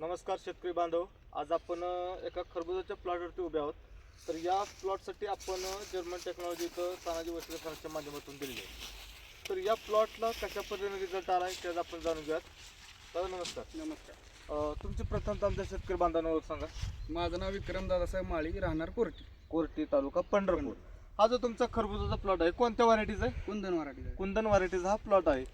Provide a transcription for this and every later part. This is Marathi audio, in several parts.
नमस्कार शेतकरी बांधव. आज आपण एका खरबुजाच्या प्लॉटवरती उभे आहोत. तर या प्लॉटसाठी आपण जर्मन टेक्नॉलॉजीचं तानाजी वस्त्र फार्मच्या माध्यमातून दिलेले आहे. तर या प्लॉटला कशा पद्धतीने रिझल्ट आला आहे त्यात आपण जाणून घेऊयात. दादा नमस्कार. नमस्कार. तुमची प्रथमतः आमच्या शेतकरी बांधवांना ओळख सांगा. माझं नाव विक्रम दादासाहेब माळी राहणार कोर्टी. कोर्टी तालुका पंढरपूर. हा जो तुमचा खरबुजाचा प्लॉट आहे कोणत्या व्हरायटीचा आहे? कुंदन मराठी कुंदन व्हरायटीचा हा प्लॉट आहे.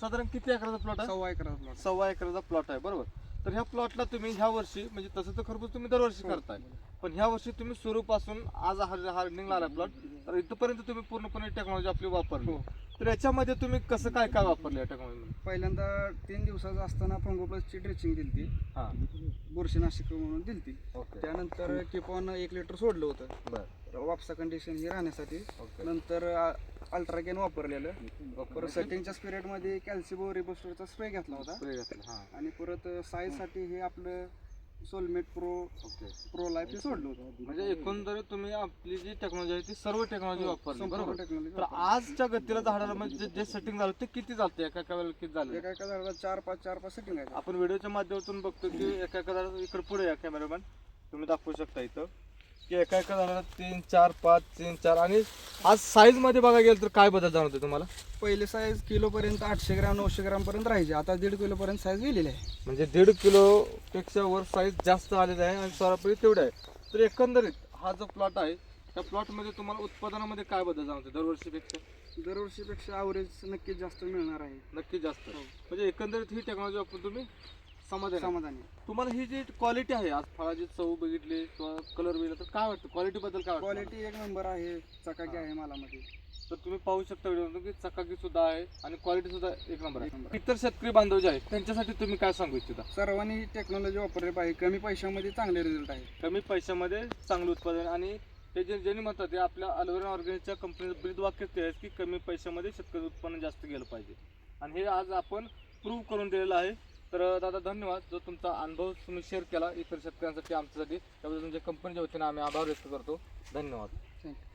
साधारण किती एकराचा प्लॉट आहे? सव्वा एकराचा प्लॉट सव्वा एकराचा प्लॉट आहे बरोबर. तर ह्या प्लॉटला तुम्ही ह्या वर्षी म्हणजे तसं तर खरबूज तुम्ही दरवर्षी करताय पण ह्या वर्षी तुम्ही सुरूपासून आज हार्डनिंगला आला प्लॉट तर इथपर्यंत तुम्ही पूर्णपणे टेक्नॉलॉजी आपली वापरली. हो. तर याच्यामध्ये तुम्ही कसं काय काय वापरलं या टेक्नॉलॉजी पहिल्यांदा तीन दिवसाचं असताना फंगोप्लसची ड्रेसिंग दिली ती हां. बुरशीनाशक म्हणून दिली ती त्यानंतर किपॉन एक लिटर सोडलं होतं. वापसा कंडिशन ही राहण्यासाठी. नंतर अल्ट्राकेन वापरलेलं. परत सेटिंगच्या पिरियडमध्ये कॅल्सिबो रिबोस्टरचा स्प्रे घेतला होता. घातला, हां. आणि परत साईजसाठी हे आपलं soulmate pro okay. Pro life हे सोडलं होतं. म्हणजे एकंदरीत तुम्ही आपली जी टेक्नॉलॉजी आहे ती सर्व टेक्नॉलॉजी वापरली संपूर्ण बरोबर? तर वापरली. आजच्या गतीला झाडाला म्हणजे जे- सेटिंग झालं ते किती झालं एका एका वेळेला किती झालं? एका एका झाडाला चार पाच चार पाच सेटिंग आहे आपण व्हिडिओच्या माध्यमातून बघतो की एका एका झाडाला इकडे पुढे या कॅमेरामॅन तुम्ही दाखवू शकता इथं. की एका एका झाडाला तीन चार पाच तीन चार. आणि आज साईजमध्ये बघा गेलं तर काय बदल जाणवतो तुम्हाला? पहिले साईज किलो पर्यंत आठशे ग्राम नऊशे ग्राम पर्यंत राहायचे. आता दीड किलो पर्यंत साईज गेलेली आहे. म्हणजे दीड किलो पेक्षा वर साईज जास्त आलेला आहे आणि सरासरी तेवढं आहे. तर एकंदरीत हा जो प्लॉट आहे त्या प्लॉटमध्ये तुम्हाला उत्पादनामध्ये काय बदल जाणवतो दरवर्षीपेक्षा? दरवर्षीपेक्षा ॲव्हरेज नक्कीच जास्त मिळणार आहे. नक्की जास्त. म्हणजे एकंदरीत ही टेक्नॉलॉजी वापरून तुम्ही? समाधान आहे. समाधानी तुम्हाला ही जी क्वालिटी आहे आज फळाची चव बघितली किंवा कलर बघितला तर काय वाटतं? क्वालिटी बद्दल काय वाटतं क्वालिटी एक नंबर आहे चकाकी आहे मालामध्ये. तर तुम्ही पाहू शकता व्हिडिओ की चकाकी सुद्धा आहे आणि क्वालिटी सुद्धा एक नंबर एक आहे. इतर शेतकरी बांधव जे आहेत त्यांच्यासाठी तुम्ही काय सांगू इच्छिता? सर्वांनी टेक्नॉलॉजी वापरली पाहिजे. कमी पैशामध्ये चांगले रिझल्ट आहे कमी पैशामध्ये चांगलं उत्पादन आणि ते जे ज्यांनी म्हणतात ते आपल्या अल्वेरा ऑर्गॅनिकच्या कंपनीचं ब्रीद वाक्य ते आहे की कमी पैशामध्ये शेतकरी उत्पन्न जास्त गेलं पाहिजे. आणि हे आज आपण प्रूव्ह करून दिलेलं आहे. तर दादा धन्यवाद. जो तुमचा अनुभव तुम्ही शेअर केला इतर शेतकऱ्यांसाठी आमच्यासाठी त्याबद्दल तुमच्या कंपनीच्या वतीने आम्ही आभार व्यक्त करतो. धन्यवाद. थँक्यू